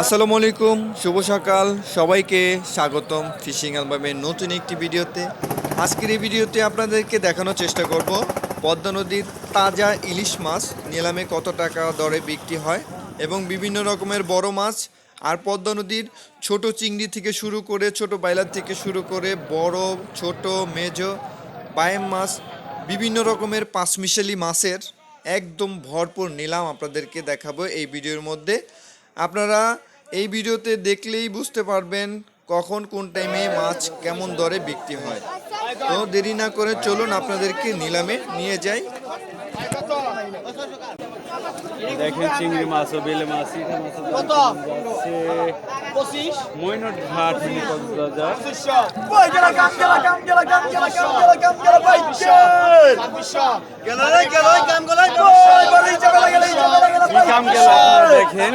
আসসালামু আলাইকুম, শুভ সকাল। সবাইকে স্বাগতম ফিশিং অ্যালবামের নতুন একটি ভিডিওতে। আজকের এই ভিডিওতে আপনাদেরকে দেখানোর চেষ্টা করব, পদ্মা নদীর তাজা ইলিশ মাছ, নিলামে কত টাকা দরে বিক্রি হয় এবং বিভিন্ন রকমের বড় মাছ আর পদ্মা নদীর ছোট চিংড়ি থেকে শুরু করে ছোট বাইলার থেকে শুরু করে বড়, ছোট, মেজো বায়েম মাছ, বিভিন্ন রকমের পাঁচমিশালি মাছের একদম ভরপুর নিলাম আপনাদেরকে দেখাবো এই ভিডিওর মধ্যে। আপনারা এই ভিডিওতে দেখলেই বুঝতে পারবেন কখন কোন টাইমে মাছ কেমন দরে বিক্রি হয়। তো দেরি না করে চলুন আপনাদেরকে নিলামে নিয়ে যাই। দেখেন চিংড়ি মাছ ও বেলে মাছ ইটা মাছ কত পঁচিশ মইনট ঘাট হলে কত যায় কি কাম গেল দেখেন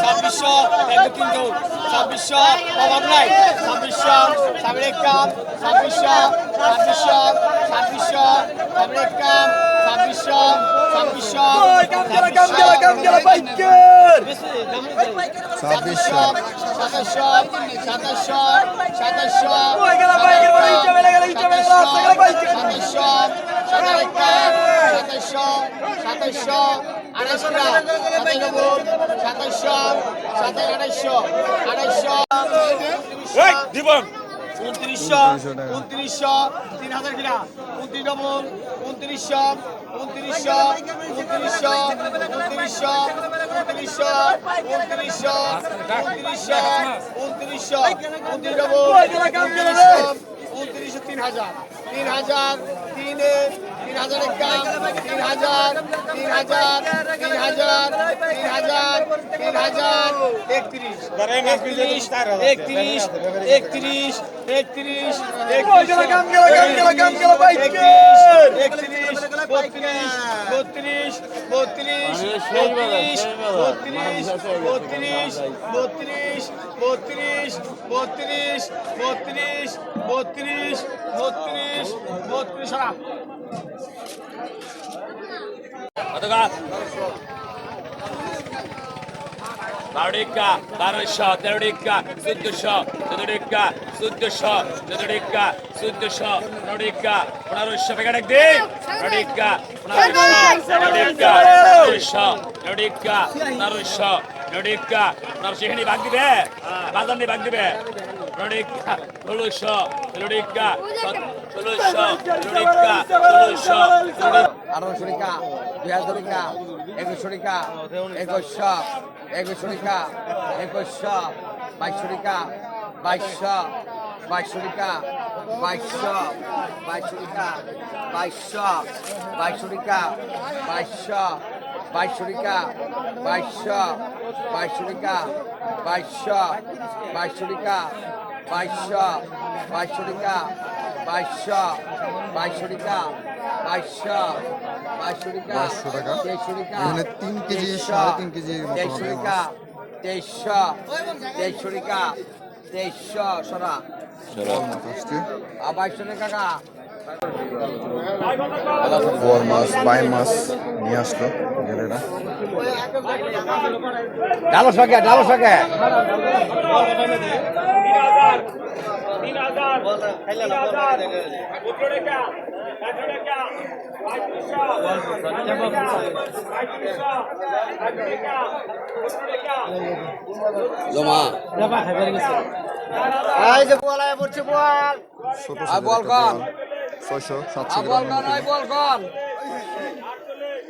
ছাব্বিশশো এক কিন্তু ছাব্বিশশো অভাব নাই ছাব্বিশশো সামনে কাম ছাব্বিশশো ছাব্বিশশো ছাব্বিশশো সামনে কাম ছাব্বিশশো সাতাশশো আড়াইশো সাতাশশো সাতাশ আড়াইশো আড়াইশো জীবন উনত্রিশশো উনত্রিশশো তিন হাজার কিনা। উনত্রিশ ডবল উনত্রিশশো উনত্রিশশো উনত্রিশশো উনত্রিশশো উনত্রিশশো উনত্রিশশো উনত্রিশশো উনত্রিশশো উনত্রিশ ডবল উনত্রিশশো উনত্রিশশো তিন হাজার তিন হাজার তিনে তিন হাজার একাম তিন হাজার তিন হাজার তিন হাজার তিন হাজার তিন হাজার একত্রিশ। একত্রিশ একত্রিশ একত্রিশ একত্রিশ একত্রিশ বত্রিশ বত্রিশ বত্রিশ বত্রিশ বত্রিশ বত্রিশ বত্রিশ বত্রিশ বত্রিশ বত্রিশ বত্রিশ বত্রিশ বত্রিশ বারোটিকা, বারোশো, তেরোটিকা, চোদ্দশো, চোদ্দটিকা চোদ্দশো চোদ্দটিকা, চোদ্দশো পনেরোটিকা পনেরোশো পেকাট একদিন পনেরোটিকা পনেরোশো, তেরোটিকা পনেরোশো তেরোটিকা পনেরোশো তেরোটিকা, পনেরোশো। এখানে ভাগ দিবে? বাজার নিয়ে ভাগ দিবে? পনেরোটিকা ষোলোশো, তেরোটিকা ষোলোশো তেরোটিকা, ষোলোশো আঠারোশো দুই হাজার টাকা একুশশো টাকা একুশশো একুশশো টাকা একুশশো বাইশশো টাকা বাইশশো বাইশশো টাকা বাইশশো বাইশশো টাকা বাইশশো বাইশশো টাকা বাইশশো বাইশশো টাকা বাইশশো বাইশশো বাইশশো বাইশশো টাকা বাইশশো বাইশশো টাকা। তেইশশো টাকা এখানে তিন কেজি, সাড়ে তিন মতো তেইশশো টাকা তেইশশো তেইশশো টাকা তেইশশো সরা বাইশশো টাকা কাকা? মাছ বাই মাছ নিয়ে আসলো জেলেরা ডালো সকে ডালো সকে তিন হাজার তিন হাজার পনেরো টাকা একশো টাকা পঁয়ত্রিশশো পঁয়ত্রিশশো পঁয়ত্রিশশো টাকা পনেরো টাকা জমা। এই যে বল পড়ছে বল। ছোট আর বল কম ছয়শো সাতশো বল গ্রাম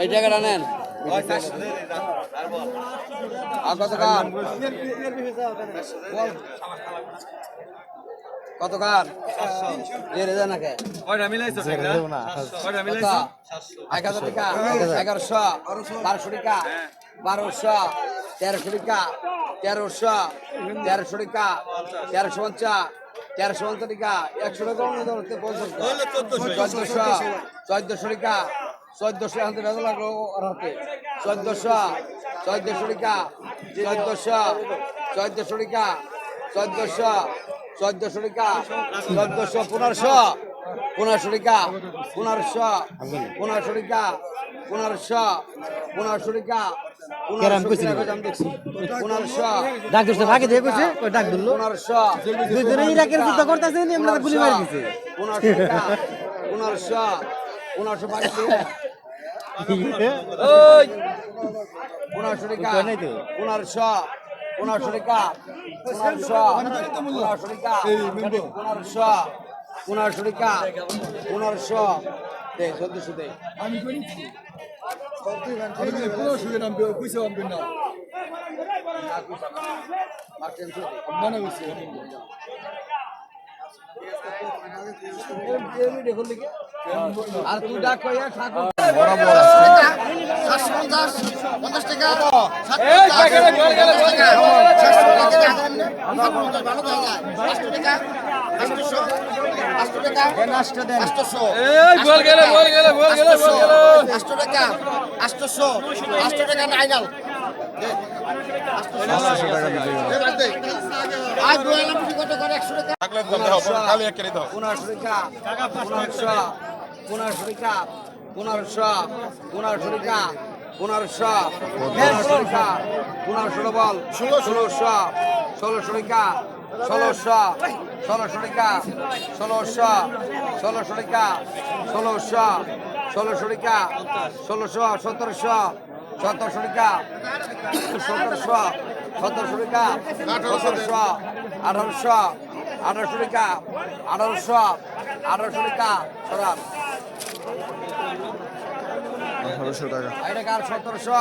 এই টাকাটা নেন। আর কত কার? কত কার? এর দেন নাকি। কয়টা মিলাইছো? কয়টা মিলাইছো? হাজার টাকা এগারোশো বারোশো টাকা বারোশো তেরোশো টাকা। তেরোশো তেরোশো টাকা তেরোশো পঞ্চাশ তেরোশো পঞ্চাশ টাকা একশো টাকা পঞ্চাশ চোদ্দশো চোদ্দশো টাকা চোদ্দশো হাতে বেজা লাগল ওর হাতে। চোদ্দশো চোদ্দশো টাকা চোদ্দশো চোদ্দশো টাকা চোদ্দশো চোদ্দশো টাকা চোদ্দশো পনেরোশো পনেরোশো টাকা পনেরোশো পনেরোশো টাকা পনেরোশো পনেরোশো টাকা দেখছি পনেরোশো ডাক দিচ্ছে ফাঁকি দিয়ে কইছে কই ডাক দিল দুইজনে ইরাকের যুদ্ধ করতেছে নি আমরা গুলি মারি দিছে পনেরোশো টাকা পনেরোশো পনেরোশো বাড়ি পনেরোশো টাকা কই নাই তো? পনেরোশো পনেরোশো টাকা পনেরোশো পনেরোশো টাকা পনেরোশো পনেরোশো টাকা পনেরোশো দে চোদ্দশো দে আর তুই ডাক কইয়া ঠাকুর সাতশো পঞ্চাশ পঞ্চাশ টাকা সাত টাকা সাতশো টাকা ভালো দেওয়া যায় পাঁচশো টাকা টাকা পনেরোশো টাকা পনেরোশো পনেরোশো টাকা পনেরোশো বল ষোলোশো ষোলোশো টাকা ষোলোশো ষোলোশো টাকা ষোলোশো ষোলোশো টাকা ষোলোশো ষোলোশো টাকা ষোলোশো সতেরোশো সতেরোশো টাকা সতেরোশো সতেরোশো টাকা সতেরোশো আঠারোশো আঠারোশো টাকা আঠারোশো আঠারোশো টাকা সরাব আঠারোশো টাকা। আই টাকা সতেরোশো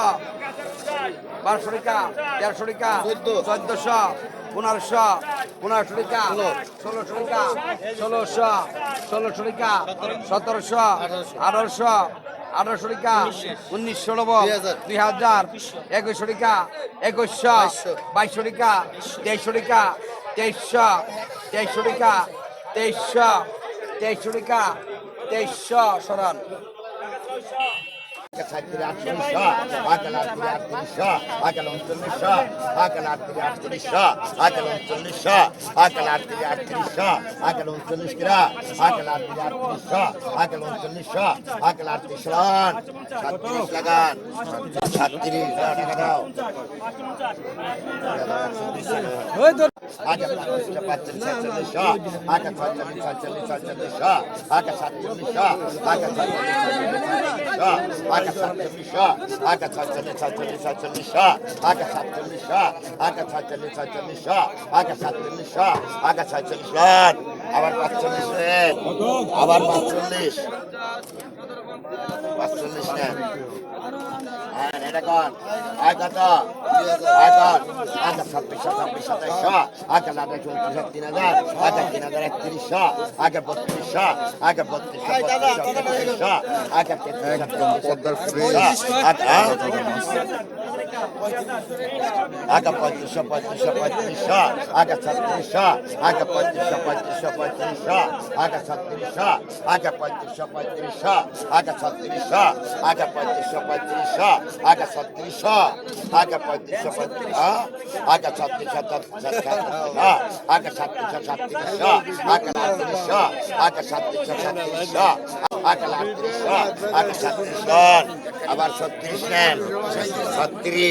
বারোশো টাকা তেরোশো টাকা চোদ্দশো পনেরোশো পনেরোশো টাকা, ষোলোশো টাকা, ষোলোশো ষোলোশো টাকা, সতেরোশো, আঠারোশো আঠারোশো টাকা, উনিশশো নব্বই, দুই হাজার, একুশশো টাকা, একুশশো, বাইশশো টাকা, তেইশশো টাকা, তেইশশো তেইশশো টাকা, তেইশশো তেইশশো টাকা, তেইশশো, সরান। আটত্রিশশো আকাল আটত্রিশ আটত্রিশশো আকাল উনচল্লিশশো আকাল আটত্রিশ আটত্রিশশো আকাল উনচল্লিশশো আকাল আটত্রিশ আটত্রিশশো আকাল উনচল্লিশ কিরা আকাল আটত্রিশ আটত্রিশশো আকাল উনচল্লিশশো আকাল আটত্রিশ লাগান সাতত্রিশ লাগান সাতত্রিশ টাকা দাও აკა პატრიცა პატრიცა შა აკა პატრიცა პატრიცა შა აკა პატრიცა შა აკა პატრიცა შა აკა პატრიცა შა აკა პატრიცა პატრიცა შა აკა პატრიცა შა აკა პატრიცა შა აკა პატრიცა შა აკა პატრიცა შა ავარ პატრიცა ავარ პატრიცა পাঁচচল্লিশ নেন। হ্যাঁ এটা কন আয় কত? আয় কন আগে ছাব্বিশশো ছাব্বিশ সাতাইশশো। আগে লাগাই চৌত্রিশ তিন হাজার। আগে তিন হাজার একত্রিশশো। আগে বত্রিশশো। আগে বত্রিশশো বত্রিশশো আগে একদম আগে পঁয়ত্রিশশো পঁয়ত্রিশশো পঁয়ত্রিশশো আগে ছত্রিশশো আগে পঁয়ত্রিশশো পঁয়ত্রিশশো পঁয়ত্রিশশো আগে ছত্রিশশো আগে পঁয়ত্রিশশো পঁয়ত্রিশশো আগে ছত্রিশশো আগে পঁয়ত্রিশশো পঁয়ত্রিশশো আগে ছত্রিশশো আগে পঁয়ত্রিশশো পঁয়ত্রিশ আগে ছত্রিশশো ছত্রিশশো আগে সাতত্রিশশো সাতত্রিশশো আগে আটত্রিশশো আগে সাতত্রিশশো সাতত্রিশশো আগে আটত্রিশশো আগে সাতত্রিশশো আবার ছত্রিশ নেন ছত্রিশ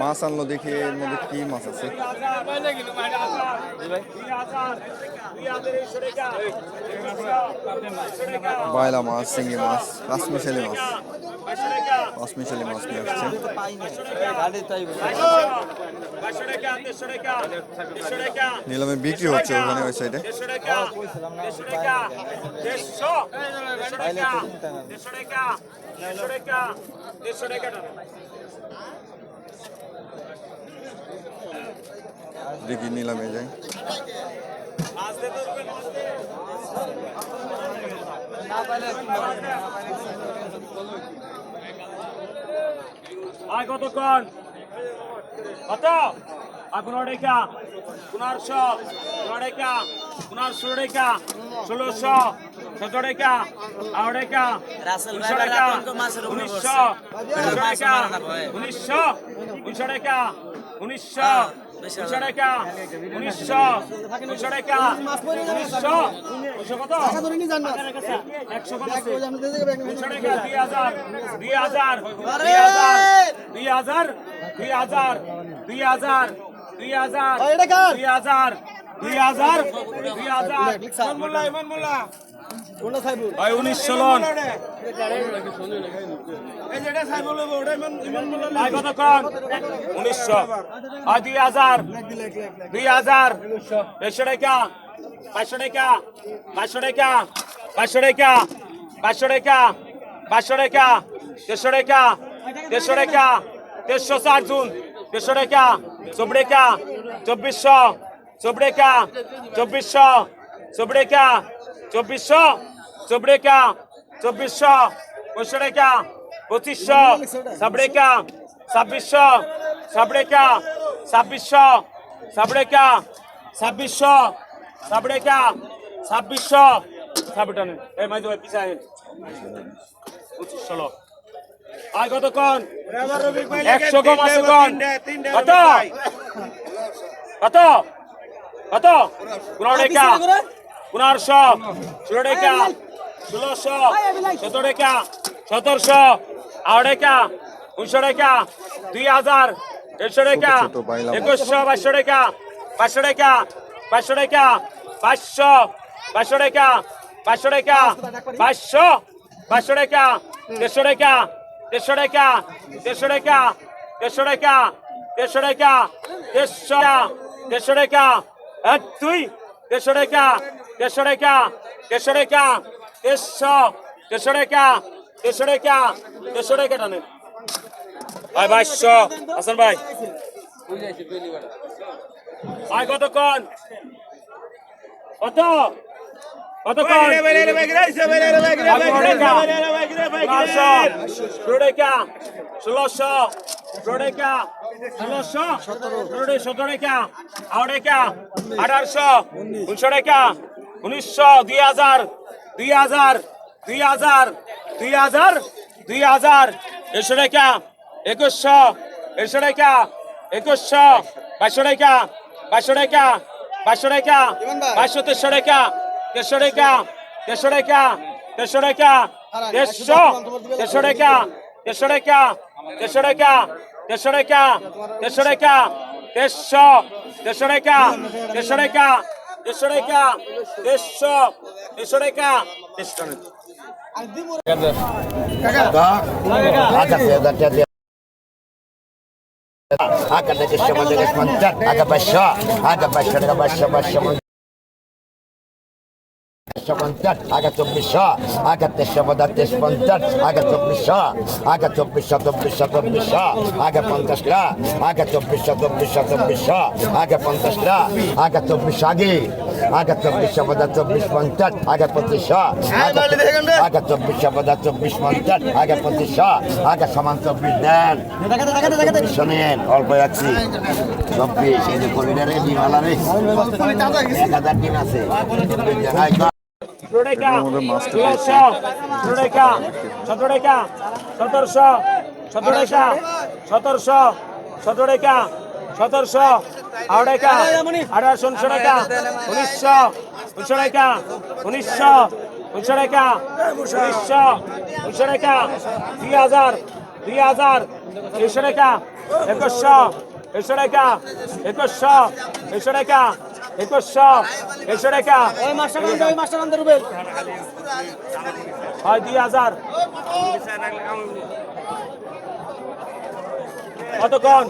মাছ আনলো দেখি এর মধ্যে কি মাছ আছে? বায়লা মাছ চিংড়ি মাছ পাঁচমিশালি মাছ। পাঁচমিশালি মাছ নিয়ে আসছে। নিলামে বিক্রি হচ্ছে ওখানে ওই সাইডে দেখি নিলামে যাই আয় কতক্ষণ? কত আর পনেরো টাকা পনেরোশো পনেরো টাকা টাকা ষোলোশো? সতেরো টাকা আড়াই টাকা উনিশশো টাকা উনিশশো টাকা উনিশশো উনিশশো টাকা উনিশশো উনিশশো টাকা উনিশশো উনিশশো টাকা উনিশশো উনিশশো কত? একশো কত? উনিশশো টাকা দুই হাজার দুই হাজার দুই হাজার দুই হাজার দুই হাজার দুই হাজার দুই হাজার দুই হাজার দুই হাজার। দুই হাজার ভাই উনিশশো। ভাই দুই হাজার। দুই হাজার। দেড়শো টাকা। পাঁচশো টাকা। পাঁচশো টাকা। পাঁচশো টাকা। পাঁচশো টাকা। পাঁচশো টাকা। দেড়শো টাকা। দেড়শো টাকা। দেড়শো ষাট জুন। দেড়শো টাকা। চব্বিশ টাকা। চব্বিশশো। চব্বিশ টাকা। চব্বিশশো। চব্বিশ টাকা। চব্বিশশো চব্বিশ টাকা চব্বিশশো পঁচিশশো টাকা পঁচিশশো টাকা ছাব্বিশশো ছাব্বিশ টাকা ছাব্বিশশো ছাব্বিশ টাকা ছাব্বিশশো ছাব্বিশ টাকা ছাব্বিশশো। ছাব্বিশ টাকা এই মাইজ ভাই পিছায় পঁচিশশো লোক। আয় কতক্ষণ? একশো কম আছে কন কত? কত? কত? পনেরো টাকা পনেরোশো ষোলো টাকা ষোলোশো সতেরো টাকা সতেরোশো আড়াই টাকা উনিশশো টাকা দুই হাজার দেড়শো টাকা। একুশশো বাইশশো টাকা পাঁচশো টাকা পাঁচশো টাকা পাঁচশো পাঁচশো টাকা পাঁচশো টাকা পাঁচশো পাঁচশো টাকা দেড়শো টাকা দেড়শো টাকা দেড়শো টাকা দেড়শো টাকা দেড়শো টাকা দেড়শো দেড়শো টাকা এক দুই দেড়শো টাকা দেড়শো টাকা দেড়শো টাকা দেড়শো দেড়শো টাকা দেড়শো টাকা দেড়শো টাকা টানে ভাই বাইশশো হাসান ভাই ভাই কতক্ষণ কত কতক্ষণ ষোলোশো ষোলোটা ষোলোশো ষোলোশো সতেরো। রেখা আড় রেখা আঠারোশো উনিশশো রেখা উনিশশো দুই হাজার দুই হাজার দুই হাজার দুই হাজার দুই হাজার। একশো রেখা একুশশো একশো রেখা একুশশো বাইশশো রেখা বাইশশো রেখা বাইশশো রেখা বাইশশো তেরশো রেখা তেরশো রেখা তেরশো রেখা তেরশো রেখা তেরশো তেরশো রেখা তেরশো রেখা তেরশো রেখা দেড়শো টাকা দেড়শো টাকা দেড়শো দেড়শো টাকা দেড়শো টাকা দেড়শো টাকা দেড়শো দেড়শো টাকা দেড়শো টাকা Aga 500, aga 500, aga 500, aga 500. তেরোশো পঞ্চাশ আগে চব্বিশশো আগে তেরোশো পঞ্চাশ তেরোশো পঞ্চাশ আগে চব্বিশশো আগে চব্বিশশো চব্বিশশো চব্বিশশো আগে পঞ্চাশটা আগে চব্বিশশো চব্বিশশো চব্বিশশো আগে পঞ্চাশটা আগে চব্বিশ আগে আগে চব্বিশশো পঞ্চাশ চব্বিশ পঞ্চাশ আগে পঁচিশশো আগে চব্বিশশো পঞ্চাশ চব্বিশ পঞ্চাশ আগে পঁচিশশো আগে সমান চব্বিশ দেন। শোনেন অল্প রাখছি চব্বিশ এই যে কবিরা রে সতেরোশো সতেরোশো সতেরোশো সতেরো টাকা সতেরোশো আড়াই টাকা আড়াইশো উনশো টাকা উনিশশো উনশো টাকা উনিশশো উনশো টাকা উনিশশো উনশো টাকা দুই হাজার দুই হাজার একশো টাকা একুশশো একশো টাকা একুশশো একশো টাকা একুশশো একুশশো টাকা ওই মাস্টার ওই মাস্টার হয় দুই হাজার। কতক্ষণ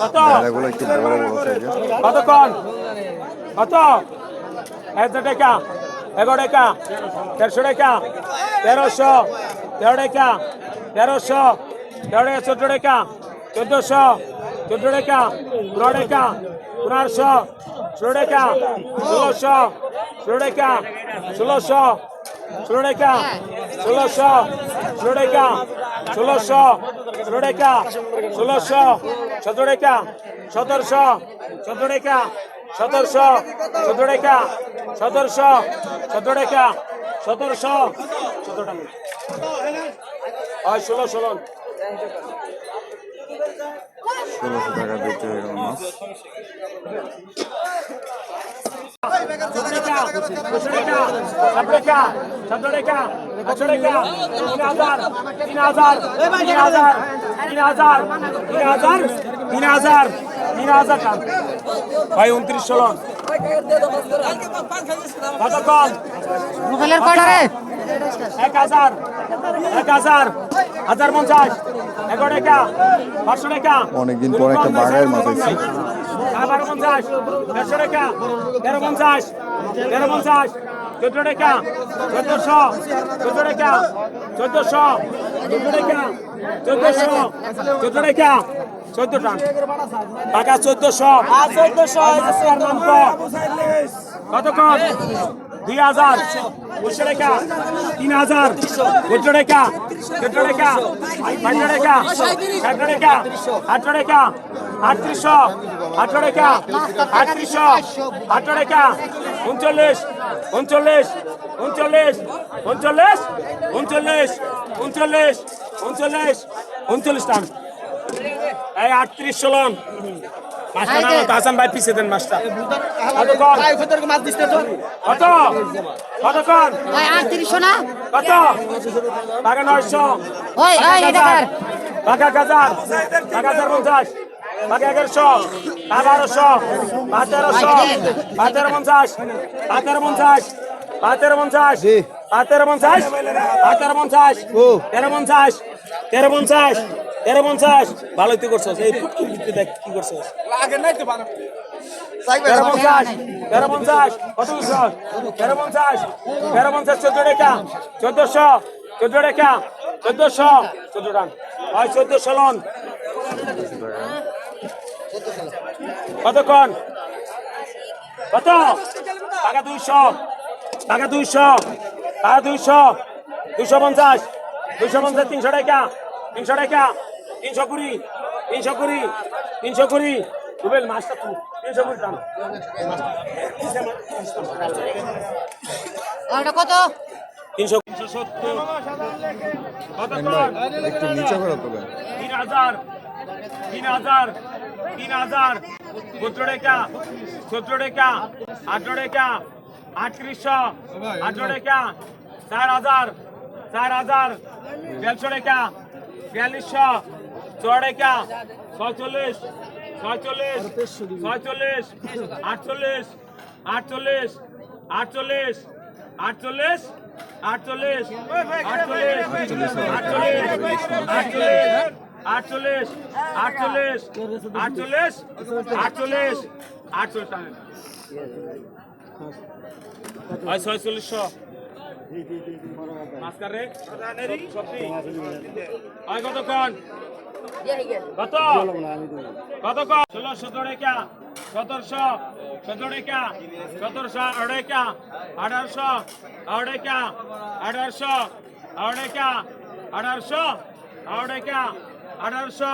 কত এগুলো একটু বড় বড় সাইজের কতক্ষণ কত? হাজার টাকা এগারো টাকা দেড়শো টাকা তেরোশো। তেরো টাকা তেরোশো। তেরো টাকা চোদ্দ টাকা চোদ্দোশো। চোদ্দ টাকা পনেরো টাকা পনেরোশো ষোলো টাকা ষোলোশো ষোলো টাকা ষোলোশো ষোলো টাকা ষোলোশো ষোলো টাকা ষোলোশো ষোলো টাকা ষোলোশো সতেরো টাকা সতেরোশো সতেরো টাকা সতেরোশো সতেরো টাকা সতেরোশো সতেরো টাকা সতেরোশো সতেরো টাকা ষোলো ষোলো। ষোলোশো টাকা বেচে হয়ে গেল মাছ। ভাই উনত্রিশ ষোলো মোবাইলের কয় এক হাজার এক হাজার হাজার পঞ্চাশ। অনেকদিন পর একটা বাঘের মাছ হয়েছে বারো পঞ্চাশ দেড়শো টাকা তেরো পঞ্চাশ তেরো পঞ্চাশ চোদ্দ টাকা চোদ্দশো চোদ্দ টাকা চোদ্দশো চোদ্দ টাকা চোদ্দশো চোদ্দ টাকা চোদ্দ টাকা টাকা চোদ্দশো চোদ্দশো কতক্ষণ? দুই হাজার। দুশো টাকা। তিন হাজার। চোদ্দ টাকা। চোদ্দ টাকা। পাঁচশো টাকা। সাতশো টাকা। আটশো টাকা। আটত্রিশশো। আটশো টাকা আটত্রিশশো আটশো টাকা। উনচল্লিশ। উনচল্লিশ। উনচল্লিশ। উনচল্লিশ। উনচল্লিশ। উনচল্লিশ। উনচল্লিশ। উনচল্লিশ টান। এই আটত্রিশ ষোলন আচ্ছা, মাস্টার নাও তো হাসান ভাই পিছে দেন মাস্টার কত? কর ভাই কত করে মাছ দিছতে তো। কত? কত কর? ভাই 3800 না? কত? টাকা 900 ওই ওই এটা কর। টাকা 1000 টাকা 50 বাকি এগারোশো। বারোশো। তেরো পঞ্চাশ। তেরো পঞ্চাশ। তেরো পঞ্চাশ। ভালোই তুই করছস। এই ফুটকির ভিতরে দেখ কি করছস। তেরো পঞ্চাশ তেরো পঞ্চাশ কত করছস? তেরো পঞ্চাশ তেরো পঞ্চাশ চোদ্দ টাকা চোদ্দশো চোদ্দ টাকা চোদ্দশো চোদ্দ টাকা হয় চোদ্দশো লন কতক্ষণ কত? টাকা দুইশো। টাকা দুইশো। টাকা দুইশো। পঞ্চাশ। দুশো পঞ্চাশ তিনশো টাকা তিনশো টাকা তিনশো কুড়ি তিনশো কুড়ি তিনশো কুড়ি। রুবেল মাছটা তুই তিনশো কুড়ি টান। কত? তিনশো তিনশো সত্তর। একটু নিচে করে তোলেন তিন হাজার তিন হাজার তিন হাজার। সতেরো টাকা সতেরো টাকা আঠারো টাকা আটত্রিশশো আঠারো টাকা চার হাজার চার হাজার দেড়শো টাকা বিয়াল্লিশশো টাকা ছয়চল্লিশ ছয়চল্লিশ ছয়চল্লিশ আটচল্লিশ আটচল্লিশ আটচল্লিশ আটচল্লিশ আটচল্লিশ আটচল্লিশ আটচল্লিশ আটচল্লিশ আটচল্লিশ আটচল্লিশ আটচল্লিশ আটচল্লিশ হয় ছয়চল্লিশশো মাস্কার রে কতক্ষণ কত কত ষোলো সতেরো রেখা সতেরোশো সতেরো রেখা সতেরোশো আড়াইকা আঠারোশো আড়াইকা আঠারোশো আড়াইকা আঠারোশো আড়াইকা আঠারোশো